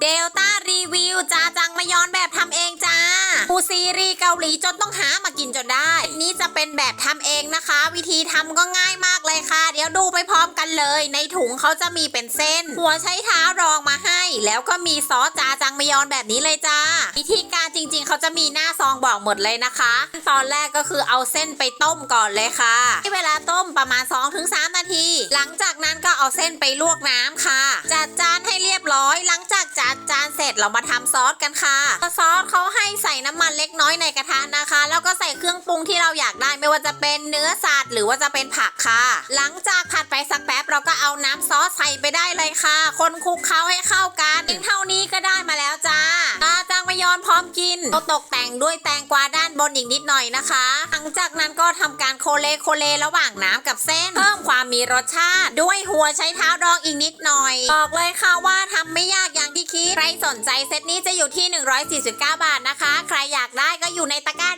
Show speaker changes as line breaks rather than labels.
เดลต้ารีวิวจาจังมายอนแบบทำเองจ้า ปูซีรีเกาหลีจนต้องหามากินจนได้ นี่จะเป็นแบบทำเองนะคะ วิธีทำก็ง่ายมากเลยค่ะ เดี๋ยวดูไปพร้อมกันเลย ในถุงเขาจะมีเป็นเส้น หัวใช้เท้ารองมาให้ แล้วก็มีซอสจาจังมยอนแบบนี้เลยจ้า วิธีการจริงๆ เขาจะมีหน้าซองบอกหมดเลยนะคะ ตอนแรกก็คือเอาเส้นไปต้มก่อนเลยค่ะให้เวลาต้มประมาณ 2-3 นาที หลังจากนั้นก็เอาเส้นไปลวกน้ำค่ะ จัดจานให้เรียบร้อย หลังจากจัดจานเสร็จเรามาทำซอสกันค่ะ ซอสเขาให้ใส่น้ำมันเล็กน้อยในกระทะนะคะ แล้วก็ใส่เครื่องปรุงที่เราอยากได้ไม่ว่าจะเป็นเนื้อสัตว์หรือว่าจะเป็นผักค่ะ หลังจากผัดไปสักแป๊บเราก็เอาน้ำซอสใส่ไปได้เลยค่ะ คนคลุกเคล้าให้เข้ากันเท่านี้ก็ได้มาแล้วจ้าตาจางมายอนพร้อมกินเราตกแต่งด้วยแตงกวาด้านบนอีกนิดหน่อยนะคะ หลังจากนั้นก็ทำการโคเลโคเลระหว่างน้ำกับเส้น เพิ่มความมีรสชาติ ด้วยหัวใช้เท้าดองอีกนิดหน่อย บอกเลยค่ะว่าทำไม่ยากอย่างที่คิด ใครสนใจเซตนี้จะอยู่ที่ 149 บาทนะคะ ใครอยากได้ก็อยู่ในตะกร้า